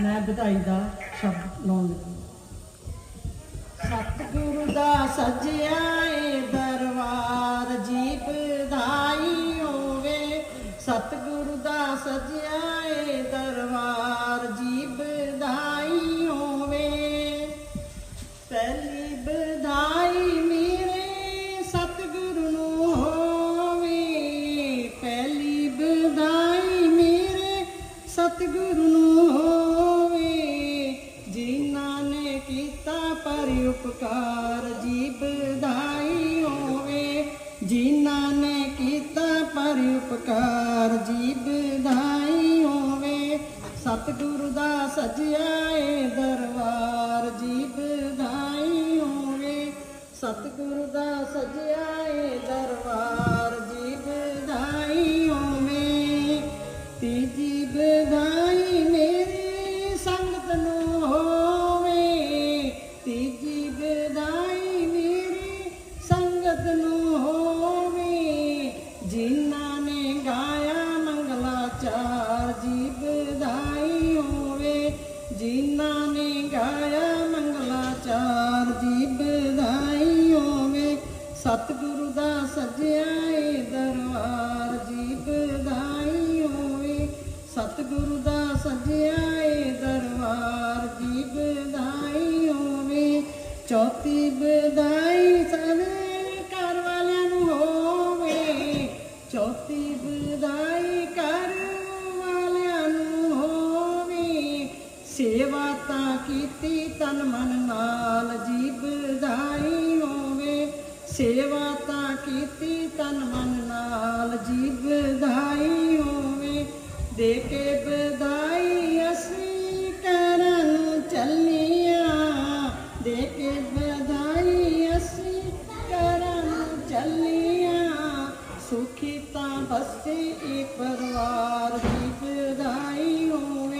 ਮੈਂ ਵਧਾਈ ਦਾ ਸ਼ਬਦ ਲਾਉਣ ਲੱਗੀ। ਸਤਿਗੁਰੂ ਦਾ ਸਜਿਆ ਏ ਦਰਬਾਰ ਜੀ ਵਧਾਈ ਹੋਵੇ। ਸਤਿਗੁਰੂ ਦਾ ਸਜਿਆ ਏ ਦਰਬਾਰ ਜੀ ਵਧਾਈ ਹੋਵੇ। ਪਹਿਲੀ ਵਧਾਈ ਮੇਰੇ ਸਤਿਗੁਰੂ ਨੂੰ ਹੋਵੇ। ਪਹਿਲੀ ਵਧਾਈ ਮੇਰੇ ਸਤਿਗੁਰੂ ਕੀਤਾ ਪਰ ਉਪਕਾਰ ਜੀ ਵਧਾਈ ਹੋਵੇ। ਜਿਨ੍ਹਾਂ ਨੇ ਕੀਤਾ ਪਰ ਉਪਕਾਰ ਜੀ ਵਧਾਈ ਹੋਵੇ। ਸਤਿਗੁਰੂ ਦਾ ਸਜਿਆ ਏ ਦਰਬਾਰ ਜੀ ਵਧਾਈ ਹੋਵੇ। ਸਤਿਗੁਰੂ ਦਾ ਸਜਿਆ ਏ ਦਰਬਾਰ ਸੰਗਤ ਹੋਵੇ, ਜਿਨ੍ਹਾਂ ਨੇ ਗਾਇਆ ਮੰਗਲਾ ਚਾਰ ਜੀ ਵਧਾਈ ਹੋਵੇ, ਜਿਨ੍ਹਾਂ ਨੇ ਗਾਇਆ ਮੰਗਲਾ ਚਾਰ ਜੀ ਵਧਾਈ ਹੋਵੇ, ਸਤਿਗੁਰੂ ਦਾ ਸਜਿਆ ਏ ਦਰਬਾਰ ਜੀ ਵਧਾਈ ਹੋਵੇ, ਸਤਿਗੁਰੂ ਦਾ ਸਜਿਆ ਏ ਦਰਬਾਰ ਜੀ ਵਧਾਈ ਹੋਵੇ ਚੌਥੀ ਵਧਾਈ ਤਨ ਮਨ ਨਾਲ ਜੀ ਵਧਾਈ ਹੋਵੇ, ਸੇਵਾ ਤਾਂ ਕੀਤੀ ਤਨ ਮਨ ਨਾਲ ਜੀ ਵਧਾਈ ਹੋਵੇ, ਦੇ ਕੇ ਬਦਾਈ ਅਸੀਂ ਕਰਨ ਚੱਲੀਆਂ, ਦੇ ਕੇ ਬਦਾਈ ਅਸੀਂ ਕਰਨ ਚੱਲੀਆਂ, ਸੁਖੀ ਤਾਂ ਬਸੇ ਇਹ ਪਰਿਵਾਰ ਦੀ ਵਧਾਈ ਹੋਵੇ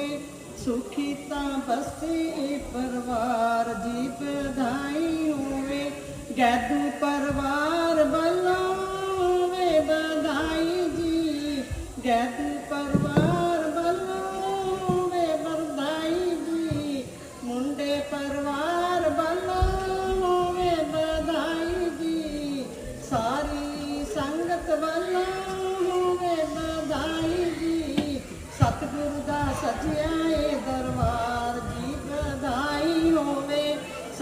ਸੁਖੀ ਤਾਂ ਬਸੇ ਇਹ ਪਰਿਵਾਰ ਦੀ ਵਧਾਈ ਹੋਵੇ, ਗੈਦੂ ਪਰਿਵਾਰ ਵੱਲੋਂ ਹੋਵੇ, ਵਧਾਈ ਜੀ। ਗੈਦੂ ਪਰਿਵਾਰ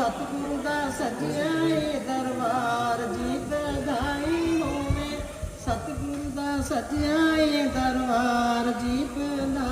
ਸਤਿਗੁਰੂ ਦਾ ਸਜਿਆ ਦਰਬਾਰ ਜੀ ਵਧਾਈ ਹੋਵੇ। ਸਤਿਗੁਰੂ ਦਾ ਸਜਿਆ ਦਰਬਾਰ ਜੀ ਵਧਾਈ